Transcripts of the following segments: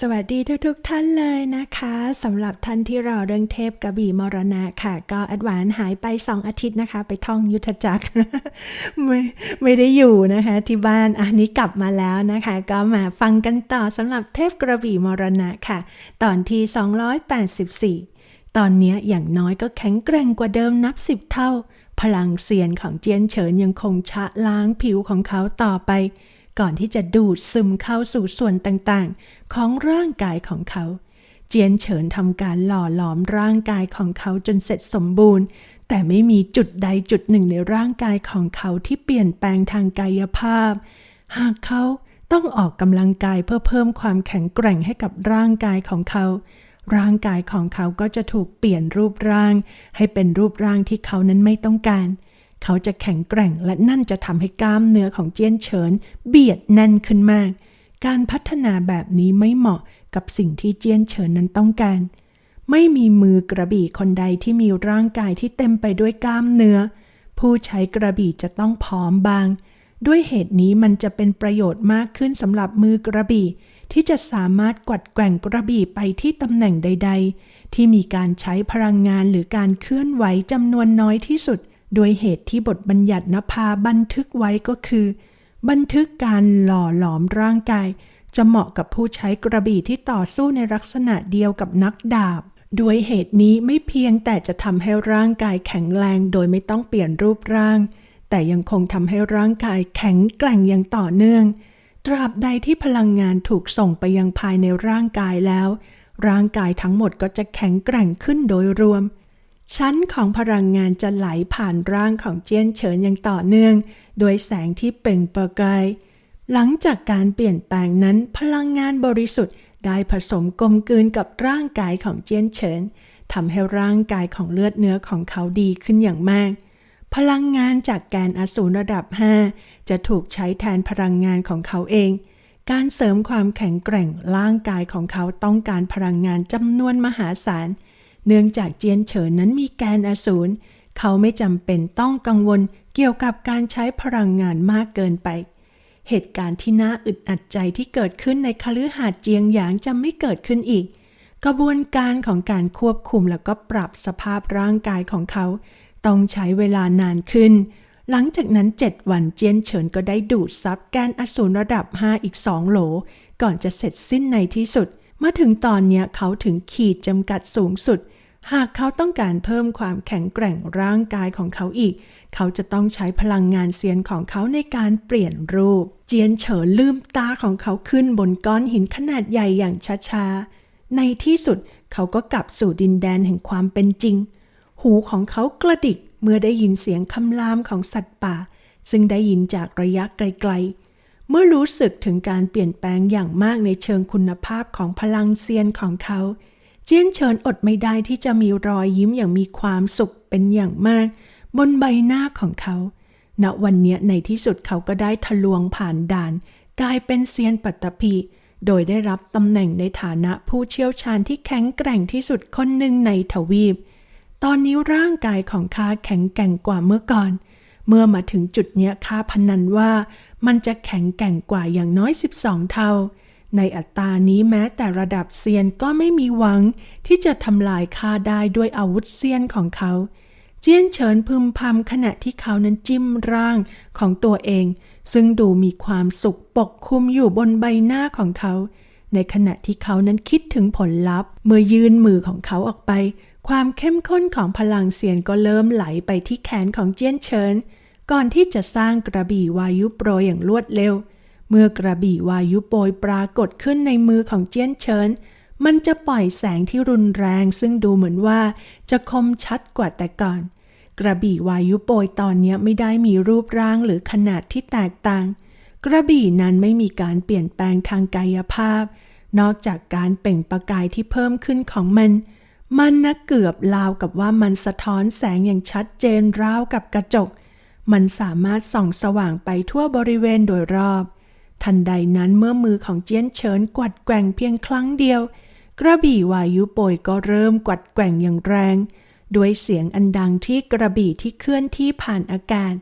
สวัสดีทุกๆทท่านเลยนะคะสำหรับท่านที่รอเรื่องเทพกระบี่มรณะค่ะ ก็แอดวานหายไป 2 อาทิตย์นะคะ ไปท่องยุทธจักรไม่ไม่ได้อยู่นะคะ ที่บ้านอันนี้กลับมาแล้วนะคะ ก็มาฟังกันต่อสำหรับเทพกระบี่มรณะค่ะ ตอนที่ 284 ตอนนี้อย่างน้อยก็แข็งแกร่งกว่าเดิมนับสิบเท่า พลังเซียนของเจียนเฉินยังคงชะล้างผิวของเขาต่อไป ก่อนที่จะดูดซึมเข้าสู่ส่วนต่างๆ ของร่างกายของเขา เจียนเฉินทำการหล่อหลอมร่างกายของเขาจนเสร็จสมบูรณ์ แต่ไม่มีจุดใดจุดหนึ่งในร่างกายของเขาที่เปลี่ยนแปลงทางกายภาพ หากเขาต้องออกกำลังกายเพื่อเพิ่มความแข็งแกร่งให้กับร่างกายของเขา ร่างกายของเขาก็จะถูกเปลี่ยนรูปร่าง ให้เป็นรูปร่างที่เขานั้นไม่ต้องการเเขาจะแข็งแกร่งและนั่นจะทำให้กล้ามเนื้อของเจียนเฉิน เบียดแน่นขึ้นมาก การพัฒนาแบบนี้ไม่เหมาะกับสิ่งที่เจียนเฉินนั้นต้องการ ไม่มีมือกระบี่คนใดที่มีร่างกายที่เต็มไปด้วยกล้ามเนื้อ ผู้ใช้กระบี่จะต้องผอมบาง ด้วยเหตุนี้มันจะเป็นประโยชน์มากขึ้นสำหรับมือกระบี่ที่จะสามารถกวัดแกว่งกระบี่ไปที่ตำแหน่งใด ๆ ที่มีการใช้พลังงานหรือการเคลื่อนไหวจำนวนน้อยที่สุด ดยเหตุที่บทบัญญัตินภาบันทึกไว้ก็คือ บันทึกการหล่อหลอมร่างกาย จะเหมาะกับผู้ใช้กระบี่ที่ต่อสู้ในลักษณะเดียวกับนักดาบด้วยเหตุนี้ไม่เพียงแต่จะทำให้ร่างกายแข็งแรงโดยไม่ต้องเปลี่ยนรูปร่าง แต่ยังคงทำให้ร่างกายแข็งแกร่งอย่างต่อเนื่อง ตราบใดที่พลังงานถูกส่งไปยังภายในร่างกายแล้ว ร่างกายทั้งหมดก็จะแข็งแกร่งขึ้นโดยรวม ชั้นของพลังงานจะไหลผ่านร่างของเจียนเฉินอย่างต่อเนื่อง โดยแสงที่เปล่งประกาย หลังจากการเปลี่ยนแปลงนั้นพลังงานบริสุทธิ์ ได้ผสมกลมกลืนกับร่างกายของเจียนเฉินทำให้ร่างกายของเลือดเนื้อของเขาดีขึ้นอย่างมาก พลังงานจากแกนอสูรระดับ 5 จะถูกใช้แทนพลังงานของเขาเอง การเสริมความแข็งแกร่งร่างกายของเขาต้องการพลังงานจำนวนมหาศาลเเนื่องจากเจียนเฉินนั้นมีแกนอสูรเขาไม่จำเป็นต้องกังวลเกี่ยวกับการใช้พลังงานมากเกินไป เหตุการณ์ที่น่าอึดอัดใจที่เกิดขึ้นในคฤหาสน์เจียงหยางจะไม่เกิดขึ้นอีก กระบวนการของการควบคุมแล้วก็ปรับสภาพร่างกายของเขา ต้องใช้เวลานานขึ้น หลังจากนั้น 7 วันเจียนเฉินก็ได้ดูดซับแกนอสูรระดับ 5 อีก 2 โหล ก่อนจะเสร็จสิ้นในที่สุด เมื่อถึงตอนเนี้ยเขาถึงขีดจำกัดสูงสุด หากเขาต้องการเพิ่มความแข็งแกร่งร่างกายของเขาอีก เขาจะต้องใช้พลังงานเซียนของเขาในการเปลี่ยนรูป เจียนเฉินลืมตาของเขาขึ้นบนก้อนหินขนาดใหญ่อย่างช้าๆ ในที่สุดเขาก็กลับสู่ดินแดนแห่งความเป็นจริง หูของเขากระดิกเมื่อได้ยินเสียงคำรามของสัตว์ป่า ซึ่งได้ยินจากระยะไกลๆ เมื่อรู้สึกถึงการเปลี่ยนแปลงอย่างมากในเชิงคุณภาพของพลังเซียนของเขา เจียนเฉินอดไม่ได้ที่จะมีรอยยิ้มอย่างมีความสุขเป็นอย่างมาก บนใบหน้าของเขาณวันเนี้ยในที่สุดเขาก็ได้ทะลวงผ่านด่าน กลายเป็นเซียนปัตตภีโดยได้รับตำแหน่งในฐานะผู้เชี่ยวชาญที่แข็งแกร่งที่สุดคนหนึ่งในทวีป ตอนนี้ร่างกายของข้าแข็งแกร่งกว่าเมื่อก่อน เมื่อมาถึงจุดเนี้ยข้าพนันว่ามันจะแข็งแกร่งกว่าอย่างน้อย 12 เท่า ในอัตรานี้แม้แต่ระดับเซียนก็ไม่มีหวังที่จะทำลายข้าได้ด้วยอาวุธเซียนของเขา เจียนเฉินพึมพำขณะที่เขานั้นจิ้มร่างของตัวเอง ซึ่งดูมีความสุขปกคลุมอยู่บนใบหน้าของเขา ในขณะที่เขานั้นคิดถึงผลลัพธ์ เมื่อยืนมือของเขาออกไป ความเข้มข้นของพลังเสียนก็เริ่มไหลไปที่แขนของเจียนเฉินก่อนที่จะสร้างกระบี่วายุโปรยอย่างรวดเร็วเเมื่อกระบี่วายุโปรยปรากฏขึ้นในมือของเจียนเฉิน มันจะปล่อยแสงที่รุนแรงซึ่งดูเหมือนว่าจะคมชัดกว่าแต่ก่อน กระบี่วายุโปรยตอนนี้ไม่ได้มีรูปร่างหรือขนาดที่แตกต่าง กระบี่นั้นไม่มีการเปลี่ยนแปลงทางกายภาพ นอกจากการเปล่งประกายที่เพิ่มขึ้นของมัน มันนะเกือบราวกับว่ามันสะท้อนแสงอย่างชัดเจนราวกับกระจก มันสามารถส่องสว่างไปทั่วบริเวณโดยรอบ ทันใดนั้นเมื่อมือของเจียนเฉินกวัดแกว่งเพียงครั้งเดียว กระบี่วายุโปรยก็เริ่มกวัดแกว่งอย่างแรง ด้วยเสียงอันดังที่กระบี่ที่เคลื่อนที่ผ่านอากาศ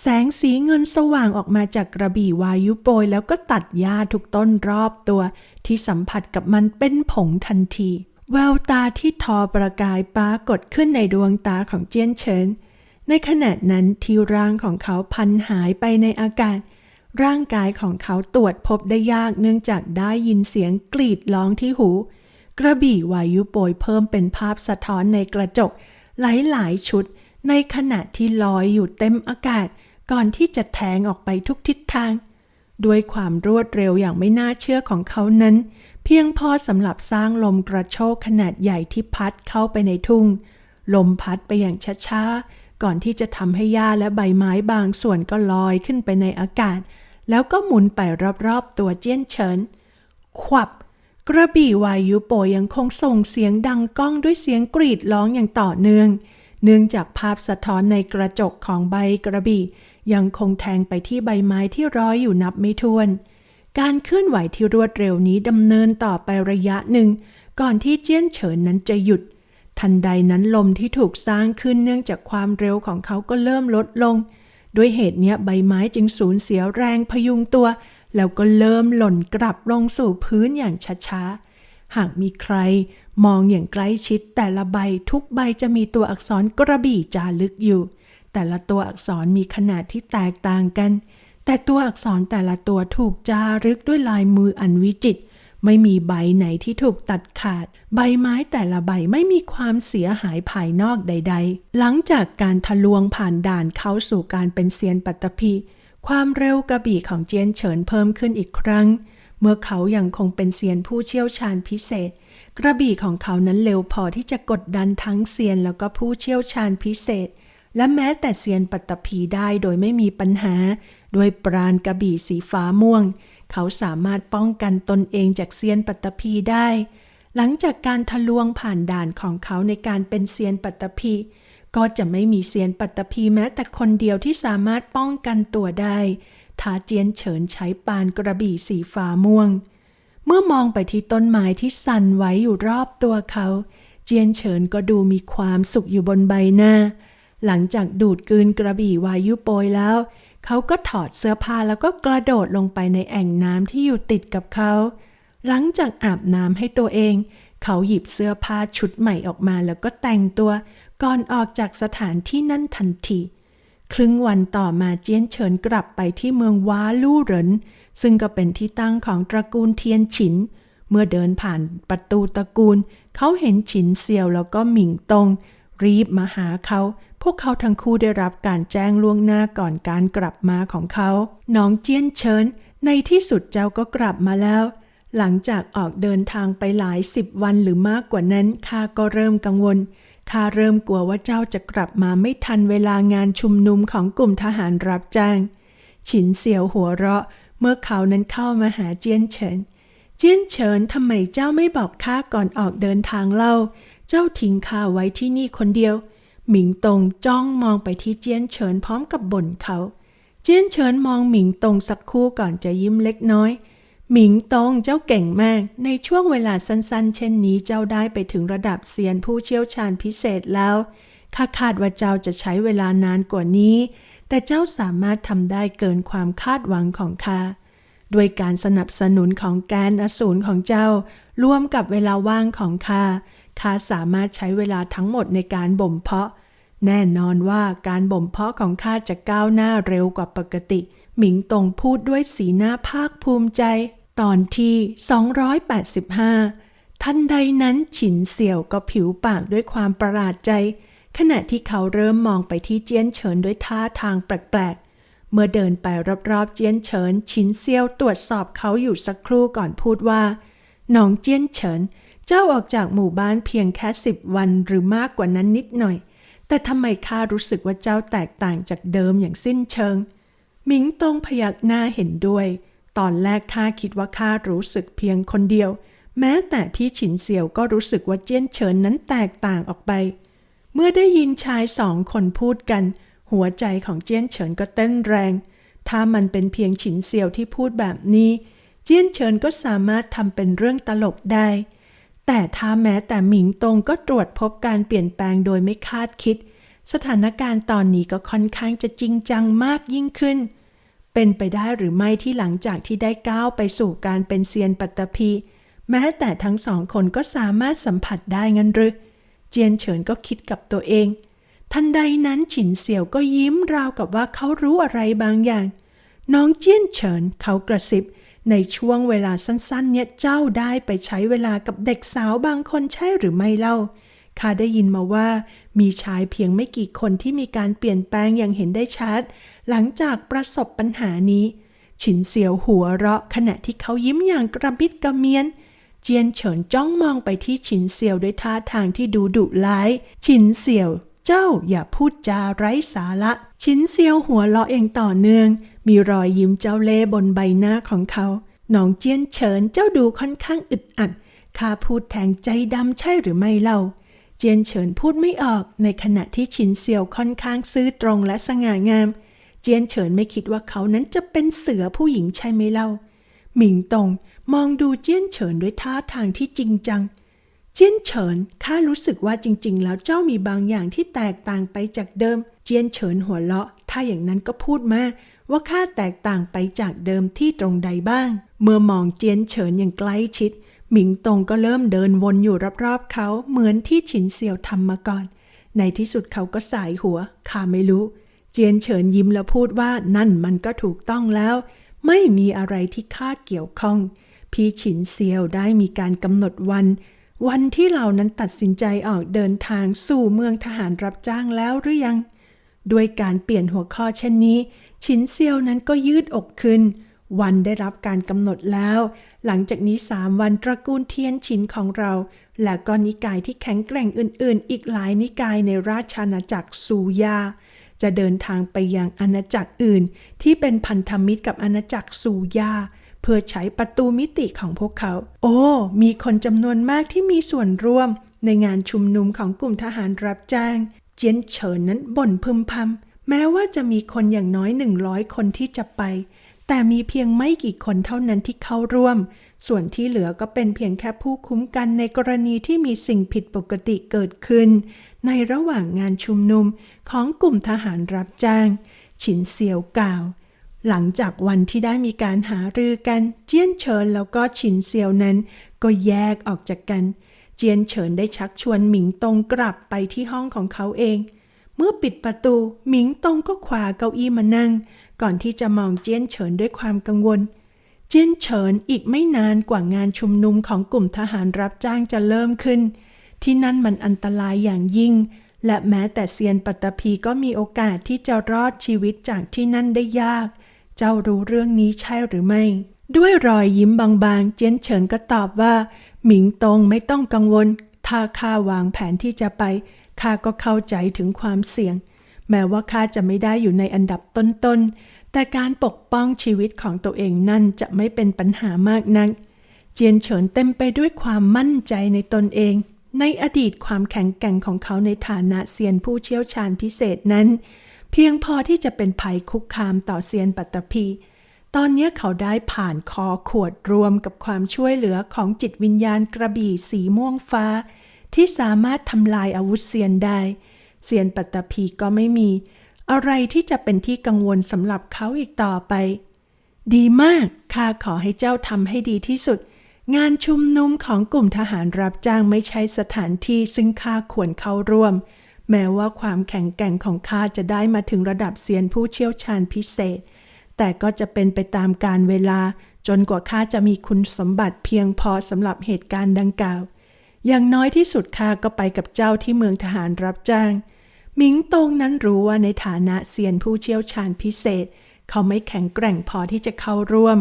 แสงสีเงินสว่างออกมาจากกระบี่วายุโปรยแล้วก็ตัดหญ้าทุกต้นรอบตัว ที่สัมผัสกับมันเป็นผงทันที แววตาที่ทอประกายปรากฏขึ้นในดวงตาของเจียนเฉินในขณะนั้นที่ร่างของเขาพันหายไปในอากาศ ร่างกายของเขาตรวจพบได้ยากเนื่องจากได้ยินเสียงกรีดร้องที่หู กระบี่วายุโปรยเพิ่มเป็นภาพสะท้อนในกระจก หลายๆ ชุด ในขณะที่ลอยอยู่เต็มอากาศ ก่อนที่จะแทงออกไปทุกทิศทาง ด้วยความรวดเร็วอย่างไม่น่าเชื่อของเขานั้น เพียงพอสำหรับสร้างลมกระโชกขนาดใหญ่ที่พัดเข้าไปในทุ่ง ลมพัดไปอย่างช้าๆก่อนที่จะทำให้หญ้าและใบไม้บางส่วนก็ลอยขึ้นไปในอากาศ แล้วก็หมุนไปรอบๆตัวเจี้ยนเฉิน ขวับ กระบี่วายุโปยยังคงส่งเสียงดังก้องด้วยเสียงกรีดร้องอย่างต่อเนื่อง เนื่องจากภาพสะท้อนในกระจกของใบกระบี่ ยังคงแทงไปที่ใบไม้ที่ร้อยอยู่นับไม่ถ้วน การเคลื่อนไหวที่รวดเร็วนี้ดำเนินต่อไประยะหนึ่ง ก่อนที่เจี้ยนเฉินนั้นจะหยุด ทันใดนั้นลมที่ถูกสร้างขึ้นเนื่องจากความเร็วของเขาก็เริ่มลดลง ด้วยเหตุเนี้ยใบไม้จึงสูญเสียแรงพยุงตัว แล้วก็เริ่มหล่นกลับลงสู่พื้นอย่างช้าๆ หากมีใครมองอย่างใกล้ชิดแต่ละใบทุกใบจะมีตัวอักษรกระบี่จารึกอยู่ แต่ละตัวอักษรมีขนาดที่แตกต่างกัน แต่ตัวอักษรแต่ละตัวถูกจารึกด้วยลายมืออันวิจิตร ไม่มีใบไหนที่ถูกตัดขาด ใบไม้แต่ละใบไม่มีความเสียหายภายนอกใด ๆ หลังจากการทะลวงผ่านด่านเข้าสู่การเป็นเซียนปัตตภีความเร็วกระบี่ของเจียนเฉินเพิ่มขึ้นอีกครั้ง เมื่อเขายังคงเป็นเซียนผู้เชี่ยวชาญพิเศษ กระบี่ของเขานั้นเร็วพอที่จะกดดันทั้งเซียนแล้วก็ผู้เชี่ยวชาญพิเศษ และแม้แต่เซียนปัตตภีได้โดยไม่มีปัญหา ด้วยปราณกระบี่สีฟ้าม่วง เขาสามารถป้องกันตนเองจากเซียนปัตตภีได้ หลังจากการทะลวงผ่านด่านของเขาในการเป็นเซียนปัตตภีก็จะไม่มีเซียนปัตตภีแม้แต่คนเดียวที่สามารถป้องกันตัวได้ทาเจียนเฉินใช้ปานกระบี่สีฟ้าม่วง เมื่อมองไปที่ต้นไม้ที่สั่นไหวอยู่รอบตัวเขา เจียนเฉินก็ดูมีความสุขอยู่บนใบหน้า หลังจากดูดกืนกระบี่วายุโปยแล้ว เขาก็ถอดเสื้อผ้าแล้วก็กระโดดลงไปในแอ่งน้ำที่อยู่ติดกับเขา หลังจากอาบน้ำให้ตัวเอง เขาหยิบเสื้อผ้าชุดใหม่ออกมาแล้วก็แต่งตัว ก่อนออกจากสถานที่นั่นทันที ครึ่งวันต่อมาเจียนเฉินกลับไปที่เมืองว้าลู่เหริน ซึ่งก็เป็นที่ตั้งของตระกูลเทียนฉิน เมื่อเดินผ่านประตูตระกูล เขาเห็นฉินเซียวแล้วก็หมิงตงรีบมาหาเขา พวกเขาทั้งคู่ได้รับการแจ้งล่วงหน้าก่อนการกลับมาของเขา น้องเจียนเฉินในที่สุดเจ้าก็กลับมาแล้ว หลังจากออกเดินทางไปหลายสิบวันหรือมากกว่านั้นข้าก็เริ่มกังวลข้าเริ่มกลัวว่าเจ้าจะกลับมาไม่ทันเวลางานชุมนุมของกลุ่มทหารรับจ้าง ฉินเสียวหัวเราะ เมื่อเขานั้นเข้ามาหาเจียนเฉิน เจียนเฉินทำไมเจ้าไม่บอกข้าก่อนออกเดินทางเล่า เจ้าทิ้งข้าไว้ที่นี่คนเดียว หมิงตงจ้องมองไปที่เจียนเฉินพร้อมกับบ่นเขา เจียนเฉินมองหมิงตงสักครู่ก่อนจะยิ้มเล็กน้อย หมิงตงเจ้าเก่งมาก ในช่วงเวลาสั้นๆ เช่นนี้เจ้าได้ไปถึงระดับเซียนผู้เชี่ยวชาญพิเศษแล้วข้าคาดว่าเจ้าจะใช้เวลานานกว่านี้ แต่เจ้าสามารถทำได้เกินความคาดหวังของข้าด้วยการสนับสนุนของแกนอสูรของเจ้า ร่วมกับเวลาว่างของข้าข้าสามารถใช้เวลาทั้งหมดในการบ่มเพาะ แน่นอนว่าการบ่มเพาะของข้าจะก้าวหน้าเร็วกว่าปกติ หมิงตงพูดด้วยสีหน้าภาคภูมิใจ ตอนที่ 285 ทันใดนั้นฉินเสี่ยวก็ผิวปากด้วยความประหลาดใจ ขณะที่เขาเริ่มมองไปที่เจียนเฉินด้วยท่าทางแปลกๆ เมื่อเดินไปรอบๆ เจียนเฉิน ฉินเซียวตรวจสอบเขาอยู่สักครู่ก่อนพูดว่าน้องเจียนเฉิน เจ้าออกจากหมู่บ้านเพียงแค่สิบวันหรือมากกว่านั้นนิดหน่อย แต่ทำไมข้ารู้สึกว่าเจ้าแตกต่างจากเดิมอย่างสิ้นเชิง หมิงตงพยักหน้าเห็นด้วย ตอนแรกข้าคิดว่าข้ารู้สึกเพียงคนเดียว แม้แต่พี่ฉินเสี่ยวก็รู้สึกว่าเจี้ยนเฉินนั้นแตกต่างออกไป เมื่อได้ยินชายสองคนพูดกัน หัวใจของเจี้ยนเฉินก็เต้นแรง ถ้ามันเป็นเพียงฉินเสี่ยวที่พูดแบบนี้ เจี้ยนเฉินก็สามารถทำเป็นเรื่องตลกได้ แต่ถ้าแม้แต่หมิงตงก็ตรวจพบการเปลี่ยนแปลงโดยไม่คาดคิด สถานการณ์ตอนนี้ก็ค่อนข้างจะจริงจังมากยิ่งขึ้น เป็นไปได้หรือไม่ที่หลังจากที่ได้ก้าวไปสู่การเป็นเซียนปัตตภีแม้แต่ทั้งสองคนก็สามารถสัมผัสได้งั้นหรือเจียนเฉินก็คิดกับตัวเอง ทันใดนั้นฉินเสี่ยวก็ยิ้มราวกับว่าเขารู้อะไรบางอย่าง น้องเจียนเฉินเขากระซิบ ในช่วงเวลาสั้นๆ เนี่ยเจ้าได้ไปใช้เวลากับเด็กสาวบางคนใช่หรือไม่เล่าข้าได้ยินมาว่ามีชายเพียงไม่กี่คนที่มีการเปลี่ยนแปลงอย่างเห็นได้ชัด หลังจากประสบปัญหานี้ ฉินเสียวหัวเราะขณะที่เขายิ้มอย่างกระมิดกระเมียน เจียนเฉินจ้องมองไปที่ฉินเสียวด้วยท่าทางที่ดูดุร้าย ฉินเสียว เจ้าอย่าพูดจาไร้สาระ ฉินเซียวหัวเราะเองต่อเนื่อง มีรอยยิ้มเจ้าเล่บนใบหน้าของเขาน้องเจียนเฉินเจ้าดูค่อนข้างอึดอัด ข้าพูดแทงใจดำใช่หรือไม่เล่า เจียนเฉินพูดไม่ออก ในขณะที่ฉินเซียวค่อนข้างซื่อตรงและสง่างาม เจียนเฉินไม่คิดว่าเขานั้นจะเป็นเสือผู้หญิงใช่ไหมเล่า หมิงตงมองดูเจียนเฉินด้วยท่าทางที่จริงจัง เจียนเฉินข้ารู้สึกว่าจริง ๆ แล้วเจ้ามีบางอย่างที่แตกต่างไปจากเดิม เจียนเฉินหัวเราะ ถ้าอย่างนั้นก็พูดมา ว่าข้าแตกต่างไปจากเดิมที่ตรงใดบ้าง เมื่อมองเจียนเฉินอย่างใกล้ชิด หมิงตงก็เริ่มเดินวนอยู่รอบๆเขาเหมือนที่ฉินเซียวทำมาก่อน ในที่สุดเขาก็สายหัวข้าไม่รู้ เจียนเฉินยิ้มแล้วพูดว่านั่นมันก็ถูกต้องแล้ว ไม่มีอะไรที่ข้าเกี่ยวข้อง พี่ฉินเซียวได้มีการกำหนดวัน วันที่เรานั้นตัดสินใจออกเดินทางสู่เมืองทหารรับจ้างแล้วหรือยังด้วยการเปลี่ยนหัวข้อเช่นนี้ ฉินเซียวนั้นก็ยืดอกขึ้น วันได้รับการกำหนดแล้ว หลังจากนี้สามวันตระกูลเทียนฉินของเรา และก็นิกายที่แข็งแกร่งอื่น ๆ อีกหลายนิกายในราชอาณาจักรซูยา จะเดินทางไปยังอาณาจักรอื่น ที่เป็นพันธมิตรกับอาณาจักรซูยาเพื่อใช้ประตูมิติของพวกเขา โอ้ มีคนจำนวนมากที่มีส่วนร่วม ในงานชุมนุมของกลุ่มทหารรับจ้าง เจียนเฉินนั้นบ่นพึมพำ แม้ว่าจะมีคนอย่างน้อยหนึ่งร้อยคนที่จะไป แต่มีเพียงไม่กี่คนเท่านั้นที่เข้าร่วม ส่วนที่เหลือก็เป็นเพียงแค่ผู้คุ้มกันในกรณีที่มีสิ่งผิดปกติเกิดขึ้น ในระหว่างงานชุมนุมของกลุ่มทหารรับจ้าง ฉินเซียวกล่าว หลังจากวันที่ได้มีการหารือกันเจียนเฉินแล้วก็ฉินเซียวนั้น ก็แยกออกจากกัน เจียนเฉินได้ชักชวนหมิงตงกลับไปที่ห้องของเขาเอง เมื่อปิดประตูหมิงตงก็คว้าเก้าอี้มานั่ง ก่อนที่จะมองเจียนเฉินด้วยความกังวล เจียนเฉินอีกไม่นานกว่างานชุมนุมของกลุ่มทหารรับจ้างจะเริ่มขึ้น ที่นั่นมันอันตรายอย่างยิ่ง และแม้แต่เซียนปัตตภีก็มีโอกาสที่จะรอดชีวิตจากที่นั่นได้ยาก เจ้ารู้เรื่องนี้ใช่หรือไม่ ด้วยรอยยิ้มบางๆ เจียนเฉินก็ตอบว่า หมิงตงไม่ต้องกังวลถ้าข้าวางแผนที่จะไป ข้าก็เข้าใจถึงความเสี่ยง แม้ว่าข้าจะไม่ได้อยู่ในอันดับต้นๆ แต่การปกป้องชีวิตของตัวเองนั่นจะไม่เป็นปัญหามากนัก เจียนเฉินเต็มไปด้วยความมั่นใจในตนเอง ในอดีตความแข็งแกร่งของเขาในฐานะเซียนผู้เชี่ยวชาญพิเศษนั้น เพียงพอที่จะเป็นภัยคุกคามต่อเซียนปัตตภีตอนนี้เขาได้ผ่านคอขวดรวมกับความช่วยเหลือของจิตวิญญาณกระบี่สีม่วงฟ้า ที่สามารถทำลายอาวุธเซียนได้ เซียนปัตตภีก็ไม่มี อะไรที่จะเป็นที่กังวลสำหรับเขาอีกต่อไป ดีมาก ข้าขอให้เจ้าทำให้ดีที่สุด งานชุมนุมของกลุ่มทหารรับจ้างไม่ใช่สถานที่ซึ่งข้าควรเข้าร่วม แม้ว่าความแข็งแกร่งของข้าจะได้มาถึงระดับเซียนผู้เชี่ยวชาญพิเศษ แต่ก็จะเป็นไปตามการเวลาจนกว่าข้าจะมีคุณสมบัติเพียงพอสำหรับเหตุการณ์ดังกล่าว อย่างน้อยที่สุดข้าก็ไปกับเจ้าที่เมืองทหารรับจ้างหมิงตงนั้นรู้ว่าในฐานะเซียนผู้เชี่ยวชาญพิเศษ เขาไม่แข็งแกร่งพอที่จะเข้าร่วม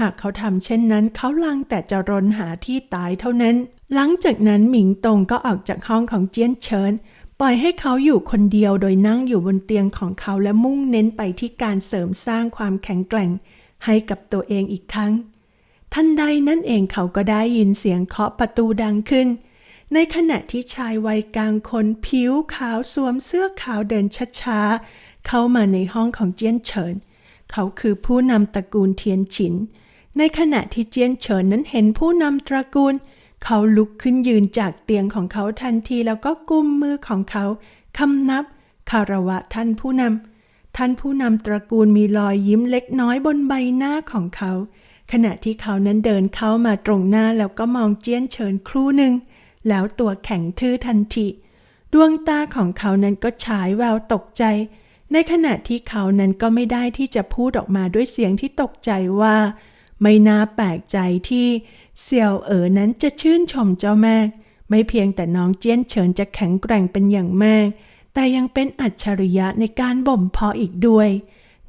หากเขาทำเช่นนั้นเขาลังแต่จะรนหาที่ตายเท่านั้น หลังจากนั้นหมิงตงก็ออกจากห้องของเจียนเฉินปล่อยให้เขาอยู่คนเดียวโดยนั่งอยู่บนเตียงของเขาและมุ่งเน้นไปที่การเสริมสร้างความแข็งแกร่งให้กับตัวเองอีกครั้ง ทันใดนั่นเองเขาก็ได้ยินเสียงเคาะประตูดังขึ้น ในขณะที่ชายวัยกลางคนผิวขาวสวมเสื้อขาวเดินช้าๆ เข้ามาในห้องของเจียนเฉิน เขาคือผู้นำตระกูลเทียนฉิน ในขณะที่เจียนเฉินนั้นเห็นผู้นำตระกูล เขาลุกขึ้นยืนจากเตียงของเขาทันทีแล้วก็กุมมือของเขาคำนับคารวะท่านผู้นำท่านผู้นำตระกูลมีรอยยิ้มเล็กน้อยบนใบหน้าของเขา ขณะที่เขานั้นเดินเข้ามาตรงหน้าแล้วก็มองเจี้ยนเฉินครู่หนึ่ง แล้วตัวแข็งทื่อทันที ดวงตาของเขานั้นก็ฉายแววตกใจ ในขณะที่เขานั้นก็ไม่ได้ที่จะพูดออกมาด้วยเสียงที่ตกใจว่า ไม่น่าแปลกใจที่เสี่ยวเอ๋อนั้นจะชื่นชมเจ้าแม่ ไม่เพียงแต่น้องเจี้ยนเฉินจะแข็งแกร่งเป็นอย่างมาก แต่ยังเป็นอัจฉริยะในการบ่มเพาะอีกด้วย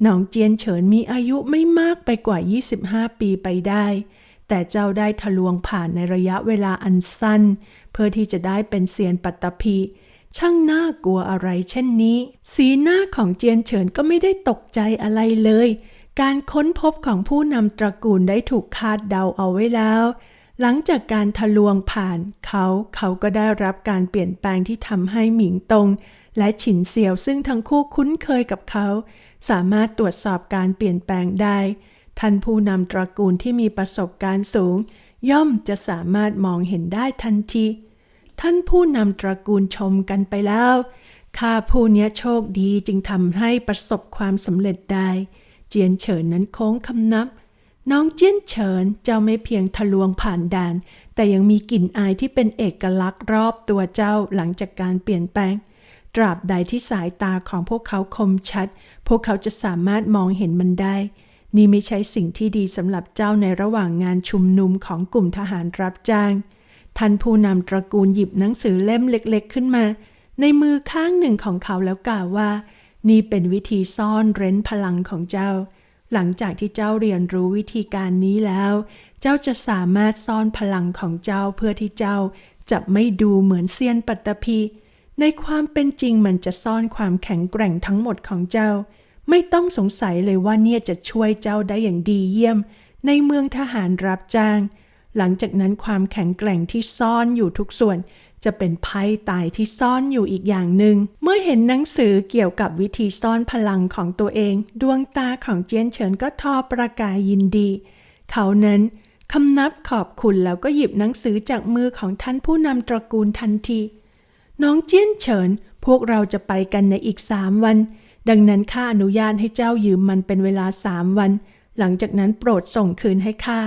หนองเจียนเฉินมีอายุไม่มากไปกว่า 25 ปีไปได้ แต่เจ้าได้ทะลวงผ่านในระยะเวลาอันสั้น เพื่อที่จะได้เป็นเซียนปัตตภีช่างน่ากลัวอะไรเช่นนี้ สีหน้าของเจียนเฉินก็ไม่ได้ตกใจอะไรเลย การค้นพบของผู้นำตระกูลได้ถูกคาดเดาเอาไว้แล้ว หลังจากการทะลวงผ่านเขาเขาก็ได้รับการเปลี่ยนแปลงที่ทำให้หมิงตง และฉินเซียวซึ่งทั้งคู่คุ้นเคยกับเขาสามารถตรวจสอบการเปลี่ยนแปลงได้ ท่านผู้นำตระกูลที่มีประสบการณ์สูง ย่อมจะสามารถมองเห็นได้ทันที ท่านผู้นำตระกูลชมกันไปแล้วข้าผู้นี้โชคดีจึงทำให้ประสบความสำเร็จได้ เจียนเฉินนั้นโค้งคำนับ น้องเจียนเฉินเจ้าไม่เพียงทะลวงผ่านด่าน แต่ยังมีกลิ่นอายที่เป็นเอกลักษณ์รอบตัวเจ้าหลังจากการเปลี่ยนแปลง ตราบใดที่สายตาของพวกเขาคมชัด พวกเขาจะสามารถมองเห็นมันได้ นี่ไม่ใช่สิ่งที่ดีสำหรับเจ้าในระหว่างงานชุมนุมของกลุ่มทหารรับจ้าง ท่านผู้นำตระกูลหยิบหนังสือเล่มเล็กๆ ขึ้นมา ในมือข้างหนึ่งของเขาแล้วกล่าวว่า นี่เป็นวิธีซ่อนเร้นพลังของเจ้า หลังจากที่เจ้าเรียนรู้วิธีการนี้แล้ว เจ้าจะสามารถซ่อนพลังของเจ้าเพื่อที่เจ้าจะไม่ดูเหมือนเซียนปัตตภี ในความเป็นจริงมันจะซ่อนความแข็งแกร่งทั้งหมดของเจ้า ไม่ต้องสงสัยเลยว่าเนี่ยจะช่วยเจ้าได้อย่างดีเยี่ยม ในเมืองทหารรับจ้าง หลังจากนั้นความแข็งแกร่งที่ซ่อนอยู่ทุกส่วน จะเป็นไพ่ตายที่ซ่อนอยู่อีกอย่างหนึ่ง เมื่อเห็นหนังสือเกี่ยวกับวิธีซ่อนพลังของตัวเอง ดวงตาของเจียนเฉินก็ทอประกายยินดี เขานั้นคำนับขอบคุณแล้วก็หยิบหนังสือจากมือของท่านผู้นำตระกูลทันที น้องเจี้ยนเฉิน พวกเราจะไปกันในอีกสามวัน ดังนั้นข้าอนุญาตให้เจ้ายืมมันเป็นเวลาสามวัน หลังจากนั้นโปรดส่งคืนให้ข้า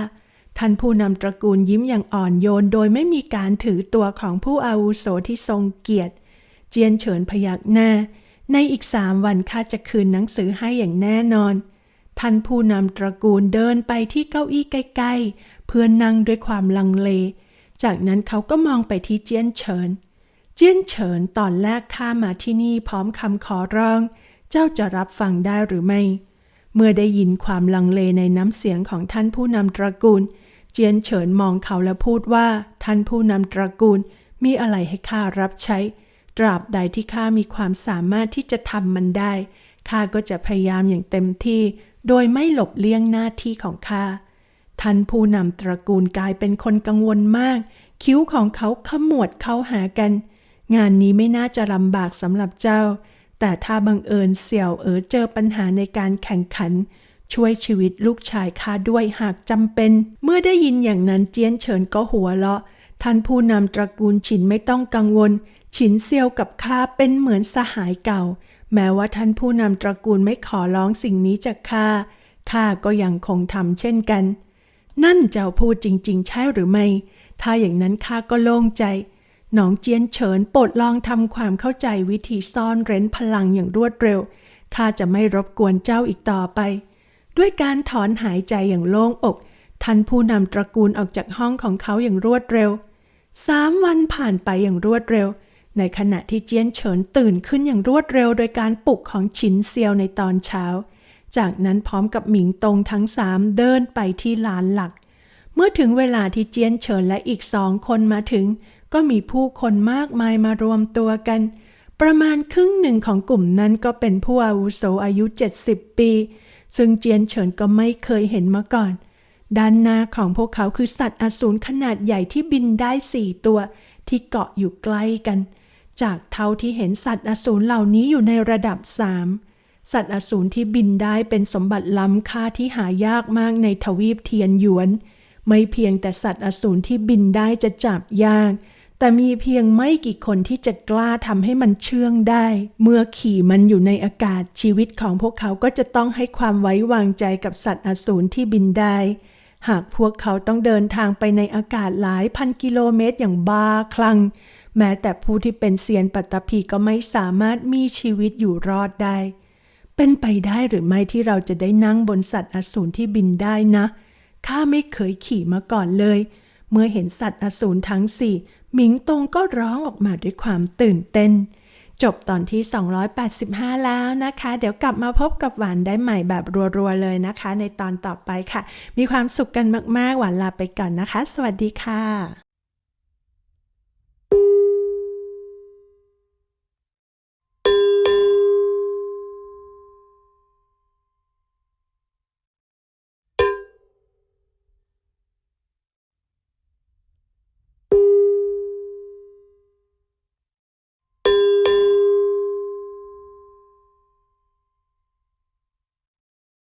ท่านผู้นำตระกูลยิ้มอย่างอ่อนโยน โดยไม่มีการถือตัวของผู้อาวุโสที่ทรงเกียรติ เจียนเฉินพยักหน้า ในอีกสามวันข้าจะคืนหนังสือให้อย่างแน่นอน ท่านผู้นำตระกูลเดินไปที่เก้าอี้ใกล้ๆ เพื่อนั่งด้วยความลังเล จากนั้นเขาก็มองไปที่เจียนเฉิน เจี้ยนเฉินตอนแรกข้ามาที่นี่พร้อมคำขอร้อง เจ้าจะรับฟังได้หรือไม่ เมื่อได้ยินความลังเลในน้ำเสียงของท่านผู้นำตระกูล เจียนเฉินมองเขาและพูดว่า ท่านผู้นำตระกูลมีอะไรให้ข้ารับใช้ ตราบใดที่ข้ามีความสามารถที่จะทำมันได้ข้าก็จะพยายามอย่างเต็มที่ โดยไม่หลบเลี่ยงหน้าที่ของข้าท่านผู้นำตระกูลกลายเป็นคนกังวลมาก คิ้วของเขาขมวดเข้าหากัน งานนี้ไม่น่าจะลำบากสำหรับเจ้า แต่ถ้าบังเอิญเสี่ยวเอ๋อเจอปัญหาในการแข่งขัน ช่วยชีวิตลูกชายข้าด้วยหากจำเป็น เมื่อได้ยินอย่างนั้นเจียนเฉินก็หัวเราะ ท่านผู้นำตระกูลฉินไม่ต้องกังวล ฉินเซียวกับข้าเป็นเหมือนสหายเก่า แม้ว่าท่านผู้นำตระกูลไม่ขอร้องสิ่งนี้จากข้า ข้าก็ยังคงทำเช่นกัน นั่นเจ้าพูดจริง ๆ ใช่หรือไม่ ถ้าอย่างนั้นข้าก็โล่งใจ หนองเจียนเฉินโปรดลองทำความเข้าใจวิธีซ่อนเร้นพลังอย่างรวดเร็วข้าจะไม่รบกวนเจ้าอีกต่อไป ด้วยการถอนหายใจอย่างโล่งอกท่านผู้นำตระกูลออกจากห้องของเขาอย่างรวดเร็วสามวันผ่านไปอย่างรวดเร็ว ในขณะที่เจียนเฉินตื่นขึ้นอย่างรวดเร็ว โดยการปลุกของฉินเซียวในตอนเช้า จากนั้นพร้อมกับหมิงตงทั้งสามเดินไปที่ลานหลัก เมื่อถึงเวลาที่เจียนเฉินและอีกสองคนมาถึง ก็มีผู้คนมากมายมารวมตัวกัน ประมาณครึ่งหนึ่งของกลุ่มนั้นก็เป็นผู้อาวุโสอายุ 70 ปี ซึ่งเจียนเฉินก็ไม่เคยเห็นมาก่อน ด้านหน้าของพวกเขาคือสัตว์อสูรขนาดใหญ่ที่บินได้สี่ตัว ที่เกาะอยู่ใกล้กัน จากเท่าที่เห็นสัตว์อสูรเหล่านี้อยู่ในระดับสามสัตว์อสูรที่บินได้เป็นสมบัติล้ำค่าที่หายากมากในทวีปเทียนหยวน ไม่เพียงแต่สัตว์อสูรที่บินได้จะจับยาก แต่มีเพียงไม่กี่คนที่จะกล้าทำให้มันเชื่องได้ เมื่อขี่มันอยู่ในอากาศชีวิตของพวกเขาก็จะต้องให้ความไว้วางใจกับสัตว์อสูรที่บินได้ หากพวกเขาต้องเดินทางไปในอากาศหลายพันกิโลเมตรอย่างบ้าคลั่ง แม้แต่ผู้ที่เป็นเซียนปัตตภีก็ไม่สามารถมีชีวิตอยู่รอดได้ เป็นไปได้หรือไม่ที่เราจะได้นั่งบนสัตว์อสูรที่บินได้นะข้าไม่เคยขี่มาก่อนเลย เมื่อเห็นสัตว์อสูรทั้งสี่หมิงตงก็ร้องออกมาด้วยความตื่นเต้น จบตอนที่ 285 แล้วนะคะ เดี๋ยวกลับมาพบกับหวานได้ใหม่แบบรัวๆเลยนะคะ ในตอนต่อไปค่ะ มีความสุขกันมากๆ หวานลาไปก่อนนะคะ สวัสดีค่ะ